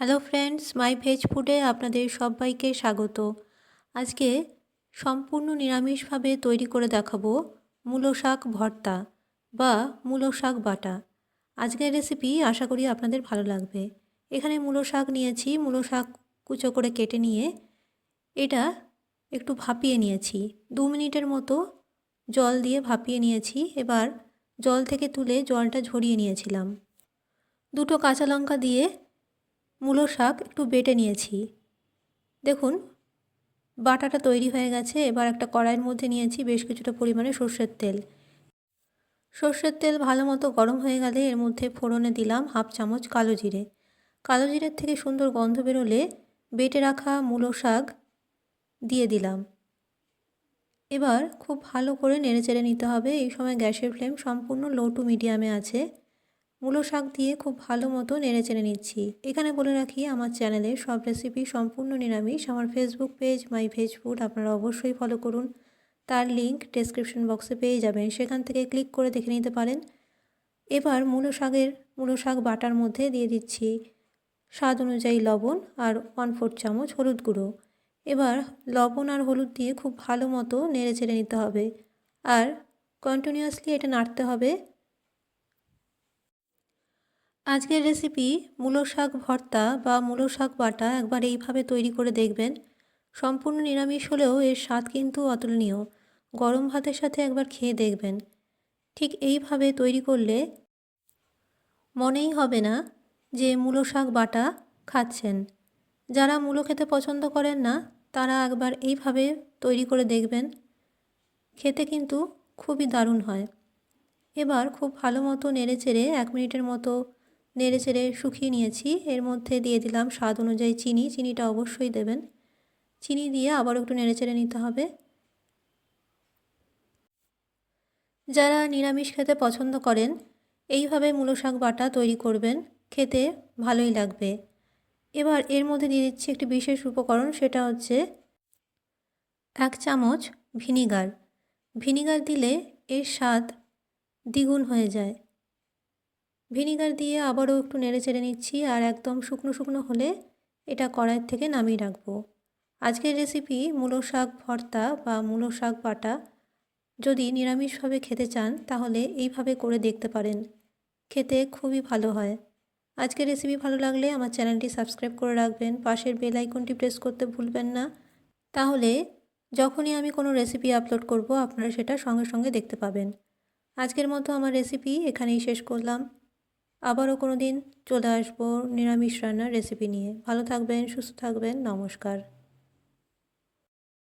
Hello friends, মাই veg ফুডে আপনাদের সবাইকে স্বাগত। আজকে সম্পূর্ণ নিরামিষভাবে তৈরি করে দেখাবো মূলো শাক ভর্তা বা মূলো শাক বাটা। আজকের রেসিপি আশা করি আপনাদের ভালো লাগবে। এখানে মূলো শাক নিয়েছি, মূলো শাক কুচো করে কেটে নিয়ে এটা একটু ভাপিয়ে নিয়েছি। দু মিনিটের মতো জল দিয়ে ভাপিয়ে নিয়েছি, এবার জল থেকে তুলে জলটা ঝরিয়ে নিয়েছিলাম। দুটো কাঁচা লঙ্কা দিয়ে মূলো শাক একটু বেটে নিয়েছি। দেখুন, বাটাটা তৈরি হয়ে গেছে। এবার একটা কড়াইয়ের মধ্যে নিয়েছি বেশ কিছুটা পরিমাণে সর্ষের তেল। সর্ষের তেল ভালো মতো গরম হয়ে গেলে এর মধ্যে ফোড়নে দিলাম হাফ চামচ কালো জিরে। কালো জিরের থেকে সুন্দর গন্ধ বেরোলে বেটে রাখা মূলো শাক দিয়ে দিলাম। এবার খুব ভালো করে নেড়েচেড়ে নিতে হবে। এই সময় গ্যাসের ফ্লেম সম্পূর্ণ লো টু মিডিয়ামে আছে। মূলো শাক দিয়ে খুব ভালো মতো নেড়ে চেড়ে নিচ্ছি। এখানে বলে রাখি, আমার চ্যানেলে সব রেসিপি সম্পূর্ণ নিরামিষ। আমার Facebook page My Veg Food আপনারা অবশ্যই ফলো করুন। তার লিঙ্ক ডেসক্রিপশন বক্সে পেয়ে যাবেন। সেখান থেকে ক্লিক করে দেখে নিতে পারেন। এবার মূলো শাকের, মূলো শাক বাটার মধ্যে দিয়ে দিচ্ছি স্বাদ অনুযায়ী লবণ আর ওয়ান ফোর চামচ হলুদ গুঁড়ো। এবার লবণ আর হলুদ দিয়ে খুব ভালো মতো নেড়ে চেড়ে নিতে হবে। আর কন্টিনিউয়াসলি এটা নাড়তে হবে। আজকের রেসিপি মূলো শাক ভর্তা বা মূলো শাক বাটা একবার এইভাবে তৈরি করে দেখবেন। সম্পূর্ণ নিরামিষ হলেও এর স্বাদ কিন্তু অতুলনীয়। গরম ভাতের সাথে একবার খেয়ে দেখবেন। ঠিক এইভাবে তৈরি করলে মনেই হবে না যে মূলো শাক বাটা খাচ্ছেন। যারা মূলো খেতে পছন্দ করেন না, তারা একবার এইভাবে তৈরি করে দেখবেন। খেতে কিন্তু খুবই দারুণ হয়। এবার খুব ভালো মতো নেড়ে চেড়ে এক মিনিটের মতো নেড়ে চেড়ে শুকিয়ে নিয়েছি। এর মধ্যে দিয়ে দিলাম স্বাদ অনুযায়ী চিনি। চিনিটা অবশ্যই দেবেন। চিনি দিয়ে আবার একটু নেড়ে চেড়ে নিতে হবে। যারা নিরামিষ খেতে পছন্দ করেন, এইভাবে মূলো শাক বাটা তৈরি করবেন। খেতে ভালোই লাগবে। এবার এর মধ্যে দিয়ে দিচ্ছি একটি বিশেষ উপকরণ, সেটা হচ্ছে এক চামচ ভিনিগার। ভিনিগার দিলে এর স্বাদ দ্বিগুণ হয়ে যায়। ভিনিগার দিয়ে আবারও একটু নেড়ে চেড়ে নিচ্ছি আর একদম শুকনো শুকনো হলে এটা কড়াইয়ের থেকে নামিয়ে রাখব। আজকের রেসিপি মূলো শাক ভর্তা বা মূলো শাক বাটা। যদি নিরামিষভাবে খেতে চান তাহলে এইভাবে করে দেখতে পারেন। খেতে খুবই ভালো হয়। আজকের রেসিপি ভালো লাগলে আমার চ্যানেলটি সাবস্ক্রাইব করে রাখবেন। পাশের বেল আইকনটি প্রেস করতে ভুলবেন না। তাহলে যখনই আমি কোনো রেসিপি আপলোড করব আপনারা সেটা সঙ্গে সঙ্গে দেখতে পাবেন। আজকের মতো আমার রেসিপি এখানেই শেষ করলাম। আবারও কোনো দিন চলে আসব নিরামিষ রান্নার রেসিপি নিয়ে। ভালো থাকবেন সুস্থ থাকবেন নমস্কার।